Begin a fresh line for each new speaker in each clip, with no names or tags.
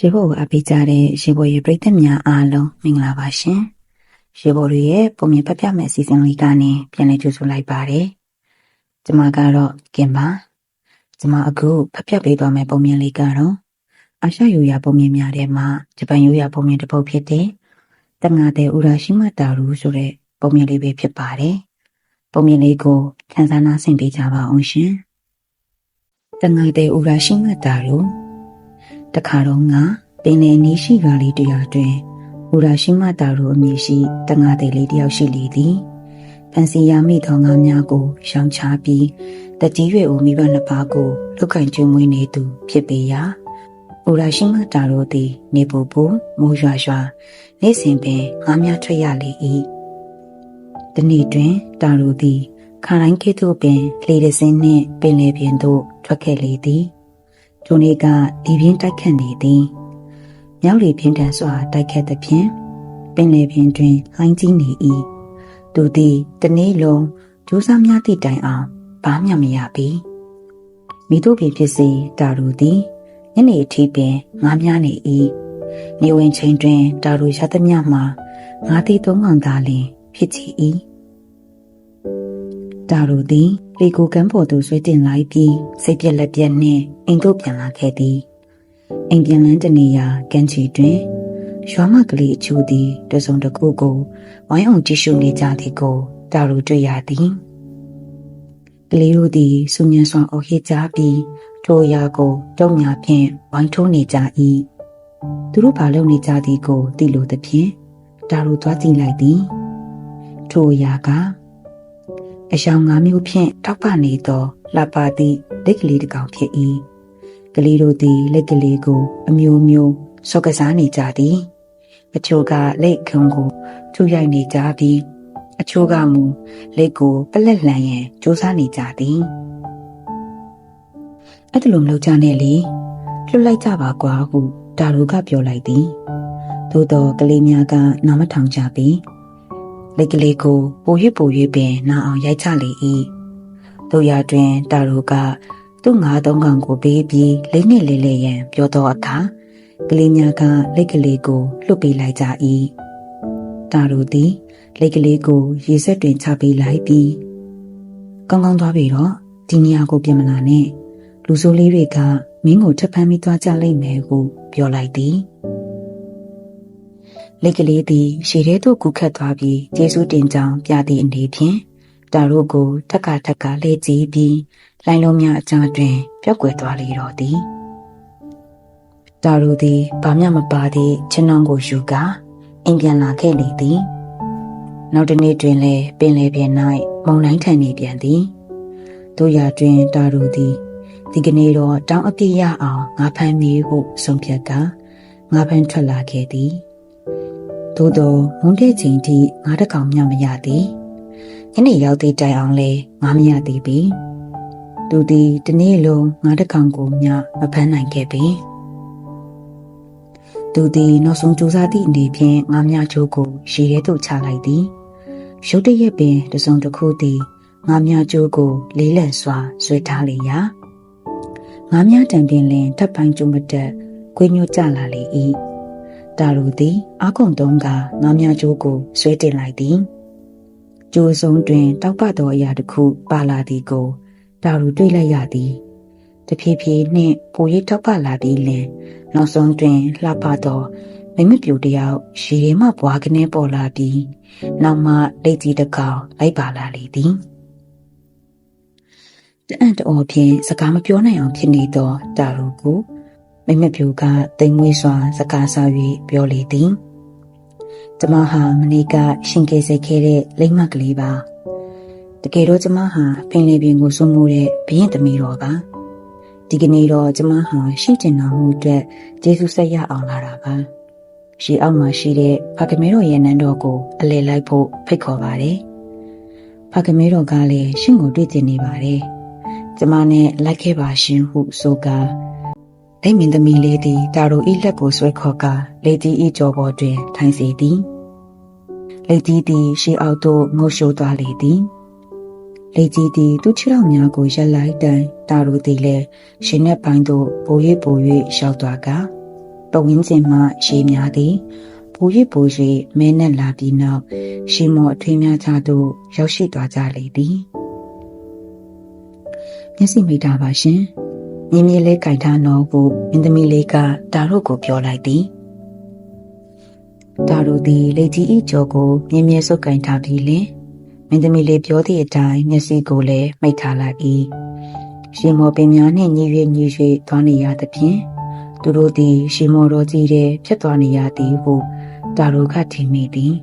ရေဘောကိုအပိကြတဲ့ရေဘောရဲ့ပရိသတ်များအားလုံးမင်္ဂလာပါရှင်။ရေဘောတွေရဲ့ပုံမြင်ဖတ်ပြမယ့်အစီအစဉ်လေးကနေပြန်လည်ကြိုဆိုလိုက်ပါတယ်။ကျွန်မကတော့ကင်ပါ။ကျွန်မအခုဖတ်ပြပေးသွားမယ့်ပုံမြင်လေးကတော့အာရှယူရပုံမြင်များထဲမှာဂျပန်ယူရပုံမြင်တစ်ပုဒ်ဖြစ်တဲ့တငါတဲ့ဥရာရှိမတာရူဆိုတဲ့ပုံမြင်လေးပဲဖြစ်ပါတယ်။ပုံမြင်လေးကိုခန်းစားနာဆင်ပေးကြပါအောင်ရှင်။တငါတဲ့ဥရာရှိမတာရူ တခါတော့ငါပင်လယ်နီးရှိရွာလေးတရွာတွင်ဥရာရှိမတာတို့အမည်ရှိတငါသေးလေးတယောက်ရှိလေသည်ဖန်စီယာမိသောငါများကိုရှောင်ချပြီးတကြီးရွယ်ဦးမိဘနှစ်ပါးကိုလုတ်ကင်ကျွမွေးနေသူ ဖြစ်ပေရာဥရာရှိမတာတို့သည် နေပူပူမိုးရွာရွာနေစဉ်ပင်ငါများထွက်ရလေ၏တနေ့တွင်တာတို့သည်ခါတိုင်းခေတ်သို့ပင်လေတစင်းနှင့်ပင်လေပြင်သို့ထွက်ခဲ့လေသည် ထိုနေ့ကဒီပြင်းတိုက်ခတ်နေသည်မြောက်လေပြင်းထန်စွာတိုက်ခတ်သဖြင့်ပင်လေပြင်တွင်လှိုင်းကြီးနေ၏သူသည်တနေ့လုံးဒူးစားများသည့်တိုင်အောင်ဘာမှမရပြီမိတို့ပင်ဖြစ်စေတာရူသည်ညနေအထိပင်ငားများနေ၏နေဝင်ချိန်တွင်တာရူရသမျှမှာငါးသည်သုံးကောင်သာလျှင်ဖြစ်ချ၏တာရူသည် လေကိုကမ်းပေါ်သို့ဆွဲတင်လိုက်ပြီးစိတ်ပြက်လက်ပြက်နှင့်အိမ်သို့ပြန်လာခဲ့သည်အိမ်ပြန်လန်းတနေရာကမ်းခြေတွင်ရွာမကလေးအချို့သည်တစုံတစ်ခုကိုဝိုင်းအောင်ကြည့်ရှုနေကြသည်ကိုတာရူတွေ့ရသည်ကလေးတို့သည်စူညံစွာအော်ဟစ်ကြပြီးထိုအရာကိုတုံညာဖြင့်ဝိုင်းထိုးနေကြ၏သူတို့ဘာလုပ်နေကြသည်ကိုသိလိုသဖြင့်တာရူသွားကြည့်လိုက်သည်ထိုအရာက အယောင်၅မျိုးဖြင့်ထောက်ပနေသောလှပသည့်လက်ကလေးတစ်ကောင်ဖြစ်၏ကလေးတို့သည်လက်ကလေးကို အမျိုးမျိုးစော့ကစားနေကြသည်အချို့ကလက်ခုံကိုထူရိုက်နေကြပြီးအချို့ကမူလက်ကိုပလက်လှန်ရန်စူးစမ်းနေကြသည်အဲ့ဒါလိုမလုပ်ကြနဲ့လေလွတ်လိုက်ကြပါကွာဟုဒါလူကပြောလိုက်သည်သို့တော့ကလေးများကနားမထောင်ကြပြီး လက်ကလေးကိုပို၍ပို၍ပင်နာအောင်ရိုက်ချလေ၏တို့ရတွင်တာရိုကသူ့ငါးသုံးကောင်ကိုပေးပြီးလိမ့်နဲ့လေးလေးရန်ပြောတော့အခါကလေးများကလက်ကလေးကိုလွတ်ပေးလိုက်ကြ၏တာရိုသည်လက်ကလေးကိုရေစက်တွင်ချပေးလိုက်ပြီးကောင်းကောင်းသွားပြီတော့ဒီနေရာကိုပြင်မလာနဲ့လူဆိုးလေးတွေကမင်းကိုထပ်ဖမ်းပြီးသွားကြလိမ့်မယ်ဟုပြောလိုက်သည် လက်ကလေးသည်ရှည်ထဲသို့ကူးခတ်သွားပြီးကျေးဇူးတင်ကြောင်းပြသည့်အနေဖြင့်တာတို့ကိုထက်ကထက်ကလဲကြည့်ပြီးလိုင်းလုံးများအကြားတွင်ပျောက်ကွယ်သွားလေတော့သည်တာတို့သည်ဘာမျှမပါသည့်ချင်းနှောင်းကိုယူကာအိမ်ပြန်လာခဲ့လေသည်နောက်တနေ့တွင်လည်းပင်လေပြင်၌မုန်တိုင်းထန်နေပြန်သည်တို့ရာတွင်တာတို့သည်ဒီကနေ့တော့တောင်းအပြည့်ရအောင်ငါဖမ်းမည်ဟုဆုံးဖြတ်ကငါဖမ်းထွက်လာခဲ့သည် သို့သောမုန်းတဲ့ချိန်ထိငါးတကောင်မျှမရသည်ညနေရောက်သည့်တိုင်အောင်လဲငါမရသေးပြီသူသည်တနေ့လုံးငါးတကောင်ကိုမျှမဖမ်းနိုင်ခဲ့ပြီသူသည်နောက်ဆုံးကြိုးစားသည့်အနေဖြင့်ငါးမြချိုးကိုရေထဲသို့ချလိုက်သည်ရုတ်တရက်ပင်တစုံတစ်ခုသည်ငါးမြချိုးကိုလေးလံစွာဆွဲထားလေရာငါးမြတံပင်လင်ထပ်ပိုင်းကျုံမတက်ခွေးညွတ်ကြလာလေ၏ တာလူသည်အာကုံတုံးကငါးမြကျိုးကိုဆွဲတင်လိုက်သည်ကျိုးစုံတွင် တောက်ပသောအရာတစ်ခုပါလာသည်ကိုတာလူတွေ့လိုက်ရသည်တဖြည်းဖြည်းနှင့်ပိုရိပ်တောက်ပလာပြီးလင်နောက်ဆုံးတွင်လှပသောမိမပြူတယောက်ရေထဲမှဘွားကနေပေါ်လာပြီးနောက်မှလက်ကြီးတစ်ကောင်လိုက်ပါလာလေသည်တအံ့တော်ဖြင့်စကားမပြောနိုင်အောင်ဖြစ်နေသောတာလူကို မိမပြူကတိမ်မွေးစွာ စကားစား၍ပြောလေသည်ကျမဟာမနေ့ကရှင်ကေစိတ်ခဲ့တဲ့လိမ့်မကလေးပါတကယ်တော့ကျမဟာပင်လေပင်ကိုစွန့်မှုတဲ့ဘရင်သမီးတော်ပါဒီကနေ့တော့ကျမဟာရှိကျင်တော်မူအတွက်ဂျေဆုဆက်ရအောင်လာတာပါရှေးအောက်မှာရှိတဲ့ဖခင်မေတော်ရဲ့နန်းတော်ကိုအလဲလိုက်ဖို့ဖိတ်ခေါ်ပါတယ်ဖခင်မေတော်ကလည်းရှင်ကိုတွေ့ကျင်နေပါတယ်ကျမနဲ့လိုက်ခဲ့ပါရှင်ဟုဆိုကာ လိမ့်မင်းသမီးလေးသည်တာရိုဤလက်ကိုဆွဲခေါ်ကာလေကြီးဤကြောပေါ်တွင် ထိုင်စီသည်လေကြီးသည်ရှေးအောက်သို့ငုတ်ရှိုးသွားလေသည်လေကြီးသည်သူ့ခြေထောက်များကိုရက်လိုက်တိုင်တာရိုသည်လည်းရှင်နှက်ပိုင်းသို့ပို၍ပို၍ရှောက်သွားကာပဝင်းကျင်မှရှေးများသည်ဘူရစ်ဘူ၍မဲနဲ့လာပြီးနောက်ရှီမောအထွေးများချသို့ရောက်ရှိသွားကြလေသည်မျက်စိမိတာပါရှင် မြင်းမြလေးကြိုက်ထားတော့ဟုမင်းသမီးလေးကတာတို့ကိုပြောလိုက်သည်တာတို့သည်လေကြီးဤကြောကိုမြင်းမြဲစုပ်ကင်ထားပြီးလင်မင်းသမီးလေးပြောသည့်အတိုင်းမျက်စိကိုလည်းမိတ်ထားလိုက်၏ရှင်မောပင်များနှင့်ညီရွေညီရွေသွားနေရသဖြင့်သူတို့သည်ရှင်မောတော်ကြီးတဲ့ဖြစ်သွားနေရသည်ဟုတာတို့ကထင်မိသည်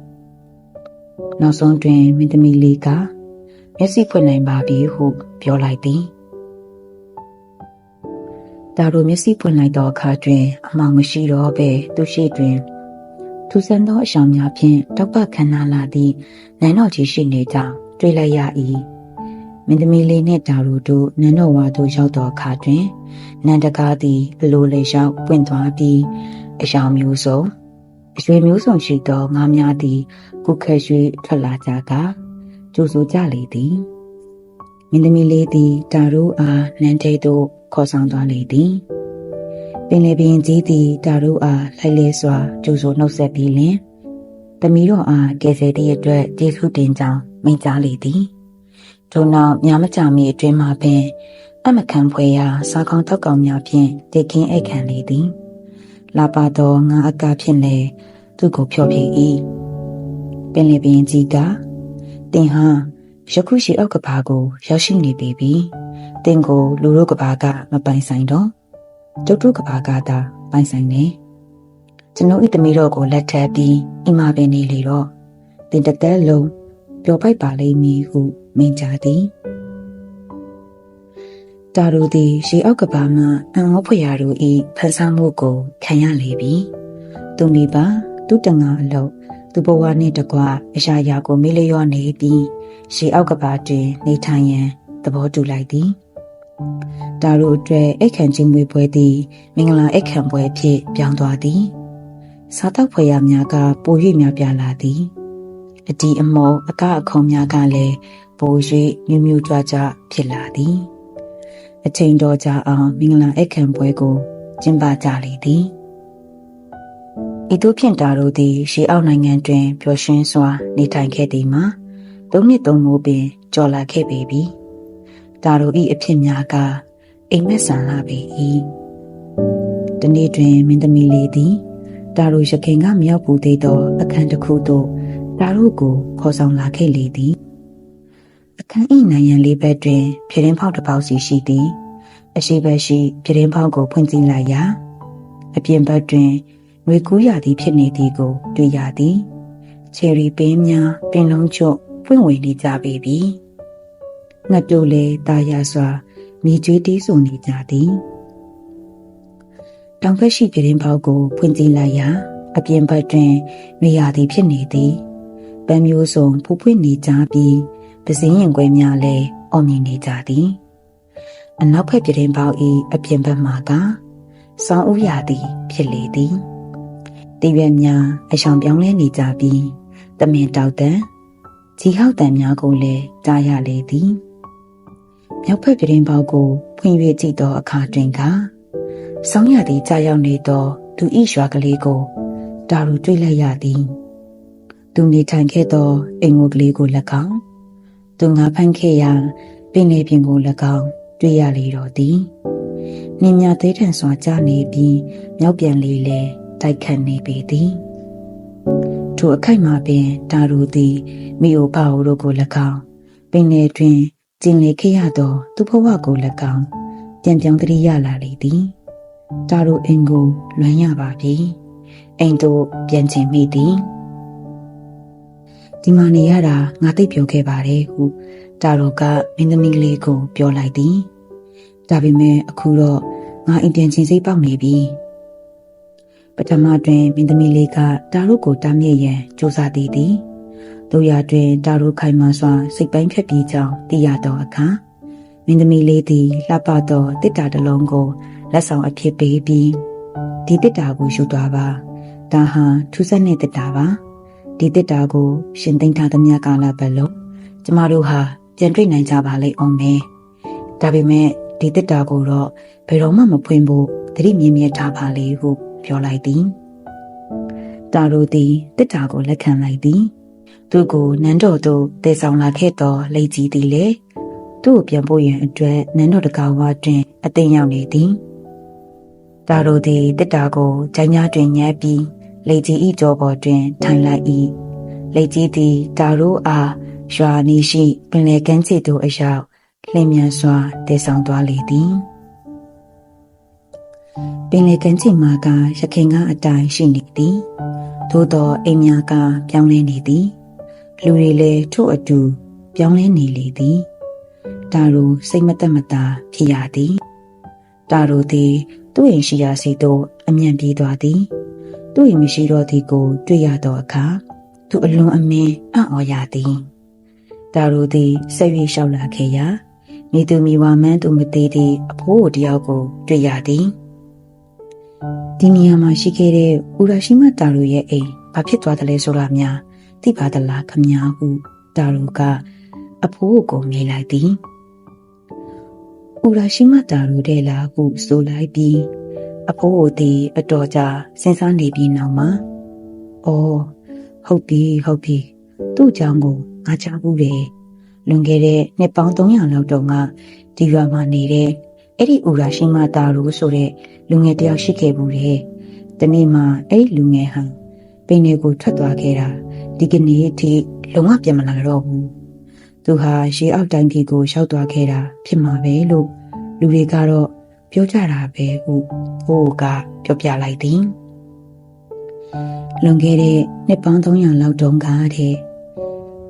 နောက်ဆုံးတွင်မင်းသမီးလေးကမျက်စိဖွင့်နိုင်ပါပြီဟုပြောလိုက်သည် တာတို့မျက်စိပွင့်လိုက်သောအခါတွင် အမောင်မရှိတော့ပဲသူရှိတွင်ထူဆန်းသောအရှောင်များဖြင့်တောက်ပခန္ဓာလာသည့်နန်းတော်ကြီးရှိနေကြောင်းတွေ့လိုက်ရ၏မင်းသမီးလေးနှင့်တာတို့တို့နန်းတော်ဝါသို့ရောက်သောအခါတွင်နန္ဒကားသည်အလိုလေလျှောက်ပွင့်သွားပြီးအရှောင်မျိုးစုံအရွယ်မျိုးစုံရှိသောငါးများသည်ကုခက်၍ထွက်လာကြကကြိုဆိုကြလေသည် မင်းသမီးလေးသည်တာတို့အားနန်းထိတ်သို့ခေါ်ဆောင်သွားလေသည်ပင်လေပင်ကြီးသည်တာတို့အားလိုက်လဲစွာကြိုဆိုနှုတ်ဆက်ပြီးလင်တမီးတော်အားကယ်ဆယ်သည့်အတွက်ကျေးဇူးတင်ကြောင်းမိန့်ကြားလေသည်ထို့နောက်ညမကြမီအတွင်းမှာပင် အမခံဖွယ်ရာစားကောင်းတောက်ကောင်းများဖြင့်တေခင်းအိတ်ခံလေသည်လာပါတော့ငါအကားဖြင့်လေသူ့ကိုဖြောပြ၏ပင်လေပင်ကြီးကတင်ဟာ ယခုရှိအောက်ကဘာကိုရောက်ရှိနေပြီပြီတင်ကိုလူတို့ကဘာကမပိုင်ဆိုင်တော့ကျုပ်တို့ကဘာကသာပိုင်ဆိုင်နေကျွန်ုပ်ဤတမီးတော်ကိုလက်ထပ်ပြီးအိမ်မှာပင်နေလေတော့တင်တသက်လုံးပျော်ပိုက်ပါလိမ့်မည်ဟုမိန့်ကြားသည်တာတို့သည်ရေအောက်ကဘာမှအံ့ဩဖွယ်ရာတို့ဤဖန်ဆန်းမှုကိုခံရလေပြီသူမိပါသူတငါအလို့သူဘဝနှင့်တကွအရာရာကိုမေးလျော့နေပြီး ရေအောက်ကဘာတွင်နေထိုင်ရန်သဘောတူလိုက်သည်ဒါတို့အတွက်အိတ်ခံချင်းမွေပွဲသည်မင်္ဂလာအိတ်ခံပွဲဖြစ်ပြောင်းသွားသည်စားတောက်ဖွယ်ရများကပို၍များပြားလာသည်အတီအမောအကအခုံများကလည်းပို၍မြူးမြူးကြွကြဖြစ်လာသည်အချိန်တော်ကြာအောင်မင်္ဂလာအိတ်ခံပွဲကိုကျင်းပကြလေသည်ဤသို့ဖြင့်တာတို့သည်ရှေးအောက်နိုင်ငံတွင်ပျော်ရွှင်စွာနေထိုင်ခဲ့သည်မှာ သုံးနှစ်သုံးမိုးပင်ကြော်လာခဲ့ပေပြီ။ဒါတို့ဤအဖြစ်များကအိမ်မက်ဆန်လာပေ၏တနေ့တွင်မင်းသမီးလေးသည်ဒါတို့ရခင်ကမြောက်ပူသေးသောအခန်းတစ်ခုသို့ဒါတို့ကိုခေါ်ဆောင်လာခဲ့လေသည်အခန်းဤနိုင်ရန်လေးဘက်တွင်ပြတင်းပေါက်တစ်ပေါက်စီရှိသည်အရှိဘက်ရှိပြတင်းပေါက်ကိုဖွင့်ကြည့်လိုက်ရာအပြင်ဘက်တွင်ငွေကူးရသည်ဖြစ်နေသည်ကိုတွေ့ရသည်ချယ်ရီပင်းများပင်လုံးကျွတ် ပွင့်ဝင်နေကြပေပြီ။ငှက်တို့လည်းတာယာစွာမြေကျွေးတီးဆိုနေကြသည်တောင်ဘက်ရှိပြတင်းပေါက်ကိုဖွင့်ကြည့်လိုက်ရာအပြင်ဘက်တွင်နေရာသည်ဖြစ်နေသည်ပန်းမျိုးစုံဖူးဖွင့်နေကြပြီးပစင်းရင်ခွဲများလည်းအော်မြင်နေကြသည်အနောက်ဘက်ပြတင်းပေါက်၏အပြင်ဘက်မှာကဆောင်းဥရာသည်ဖြစ်လေသည်တည်ရွယ်များအဆောင်ပြောင်းလဲနေကြပြီးတမင်တောက်တန် ကြီးဟောက်တန်များကိုလည်းကြားရလေသည်မြောက်ဖက်ပြတင်းပေါက်ကိုဖွင့်၍ကြည့်သောအခါတွင်ကဆောင်းရသည်ကြာရောက်နေသောသူဤရွာကလေးကိုတာရူတွေ့လိုက်ရသည်သူနေထိုင်ခဲ့သောအိမ်ငိုကလေးကို၎င်းသူငါဖန်ခဲ့ရာပင်လေပြင်ကို၎င်းတွေ့ရလေတော့သည်နှင်းများသေးထန်စွာကြာနေပြီးမြောက်ပြန်လေးလဲတိုက်ခတ်နေပေသည် ထိုအခိုက်မှာပင်တာရူသည်မိအိုပါအိုတို့ကို၎င်းပင်လေတွင်ကျင်လေခဲ့ရသော သူ့ဘဝကို၎င်းပြန်ပြောင်းတရိရလာလေသည်တာတို့အိမ်ကိုလွမ်းရပါပြီအိမ်တို့ပြန်ချင်မိသည်ဒီမှာနေရတာငါသိပြောခဲ့ပါတယ်ဟုတာတို့ကမင်းသမီးလေးကို ပြောလိုက်သည်ဒါပေမဲ့အခုတော့ငါအိမ်ပြန်ချင်စိတ်ပေါက်နေပြီ ပထမတွင်မင်းသမီးလေးကတာတို့ကိုတားမြစ်ရန်စူးစမ်းသည်သည်တို့ရတွင်တာတို့ခိုင်မာစွာစိတ်ပိုင်းဖြတ်ပြီးကြောင်းသိရသောအခါမင်းသမီးလေးသည်လှပသောတစ်တာတစ်လုံးကိုလက်ဆောင်အဖြစ်ပေးပြီးဒီတစ်တာကိုယူသွားပါဒါဟာထူးဆန်းတဲ့တစ်တာပါဒီတစ်တာကို ရှင်သိမ်းထားသမျှကာလပတ်လုံးကျမတို့ဟာပြန်တွေ့နိုင်ကြပါလိမ့်အောင်မယ်ဒါပေမဲ့ဒီတစ်တာကိုတော့ဘယ်တော့မှမဖွင့်ဖို့သတိမြင်မြင်ထားပါလေဟု ပြောလိုက်သည်တာတို့သည်တစ်တာကိုလက်ခံလိုက်သည် သူကိုနန်းတော်သို့တည်ဆောင်လာခဲ့သောလိတ်ကြီးသည်လေသူ့ကိုပြန်ပို့ရန်အတွက်နန်းတော်တကာဝတွင်အသိရောက်နေသည်တာတို့သည်တစ်တာကိုဂျိုင်းညာတွင်ညက်ပြီးလိတ်ကြီးဤကြောပေါ်တွင်ထိုင်လိုက်၏လိတ်ကြီးသည်တာတို့အားရွာနီရှိပင်လယ်ကမ်းခြေသို့အရောက်လျင်မြန်စွာတည်ဆောင်သွားလေသည် ပင်လယ်ကမ်းခြေမှာကရခင်ကအတိုင်းရှိနေသည်သို့သောအိမ်များကပြောင်းလဲနေသည်လူတွေလည်းထို့အတူပြောင်းလဲနေလေသည်ဒါရိုစိတ်မသက်မသာဖြစ်ရသည်ဒါရိုသည်သူ့အိမ်ရှိရာစီသို့အမြန်ပြေးသွားသည်သူ့အိမ်မရှိတော့သည်ကို တွေ့ရသောအခါသူအလွန်အမင်းအံ့ဩရသည်ဒါရိုသည်ဆက်၍လျှောက်လာခဲ့ရာမိသူမိဝါမန်းသူမသေးသည့်အဖိုးတယောက်ကိုတွေ့ရသည် ဒီနေရာမှာရှိခဲ့တဲ့ဥရာရှိမတာရိုရဲ့အိမ်ဘာဖြစ်သွားတယ်လဲဆိုတာများသိပါသလားခမညာဟုတာရိုကအဖိုးကိုမေးလိုက်သည်ဥရာရှိမတာရိုတဲ့လားဟုဆိုလိုက်ပြီးအဖိုးကိုသည်အတော်ကြာစဉ်းစားနေပြီးနောက်မှာအော်ဟုတ်ပြီဟုတ်ပြီသူ့အကြောင်းကိုငါချဘူးတယ်လွန်ခဲ့တဲ့နှစ်ပေါင်း300လောက်တုန်းကဒီရွာမှာနေတဲ့ အဲ့ဒီဥရာရှိမတာရိုဆိုတဲ့လူငယ်တယောက်ရှိခဲ့ဘူးတယ်။ဒီနေ့မှအဲ့ဒီလူငယ်ဟာပင်တွေကိုထွက်သွားခဲ့တာဒီကနေ့အထိလုံးဝပြန်မလာတော့ဘူး။သူဟာရေအောက်တိုင်းပြည်ကိုရောက်သွားခဲ့တာဖြစ်မှာပဲလို့လူတွေကတော့ပြောကြတာပဲဟုဟိုကပြောပြလိုက်သည်။လွန်ခဲ့တဲ့နှစ်ပေါင်း300လောက်တုန်းကတည်း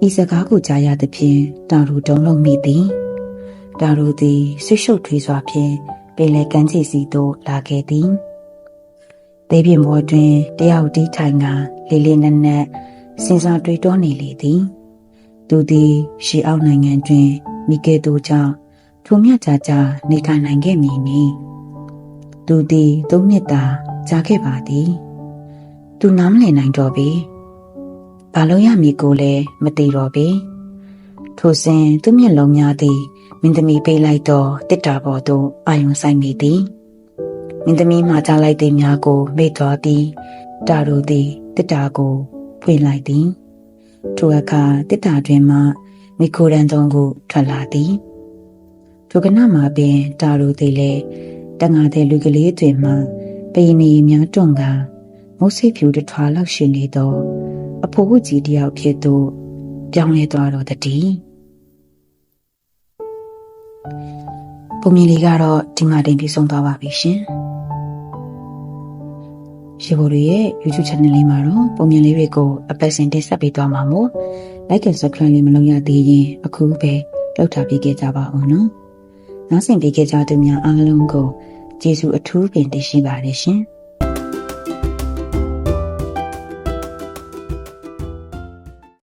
ဤစကားကိုကြားရသဖြင့်တာရူတုံးလုံးမိသည်။ တာရူသည်ဆွရှုပ်ထွေးစွာဖြင့်ပင်လယ်ကမ်းခြေစီသို့လာခဲ့သည်။သေးပြင်ပေါ်တွင်တယောက်တီးထိုင်ကလေးလေးနက်နက်စဉ်းစားတွေးတောနေလေသည်။သူသည်ရှီအောက်နိုင်ငံတွင်မိကေတိုကြောင့်ထိုမြတ်ကြကြနေထိုင်နိုင်ခဲ့မည်နီ။သူသည်သုံးနှစ်သာကြာခဲ့ပါသည်။သူနားမလည်နိုင်တော့ပြီ။ဘာလို့ရမည်ကိုလည်းမသိတော့ပြီ။ထိုစဉ်သူမျက်လုံးများသည်မ င်းသမီးပေးလိုက်သောတစ်တာပေါ်သို့အာယုံဆိုင်မိသည်မင်းသမီးမှာကြားလိုက်သည်များကိုမေ့သွားပြီးတာရိုသည်တစ်တာကို ဖွင့်လိုက်သည်ထိုအခါတစ်တာတွင်မှမိခိုရန်သုံးခုထွက်လာသည်ထိုကနမှာပင်တာရိုသည်လည်းတငါတဲ့လူကလေးတွင်မှပင်နေများတွန့်ကမုတ်စိတ်ဖြူတထွာလောက်ရှင်နေသော အဖိုးကြီးတယောက်ဖြစ်သို့ပြောင်းလဲသွားတော့တည်း ပုံမြင်လေးကတော့ဒီမှာတင်ပြဆုံးသွားပါပြီရှင်။ရေဘိုတွေရဲ့ YouTube channel လေးမှာတော့ပုံမြင်လေးတွေကိုအပတ်စဉ်တင်ဆက်ပေးသွားမှာမို့ like and subscribe လေးမလုပ်ရသေးရင်အခုပဲလောက်ထားပေးခဲ့ကြပါဦးနော်။နောက်ဆင်ပေးခဲ့ကြသူများအားလုံးကိုကျေးဇူးအထူးပင်တင်ရှိပါတယ်ရှင်။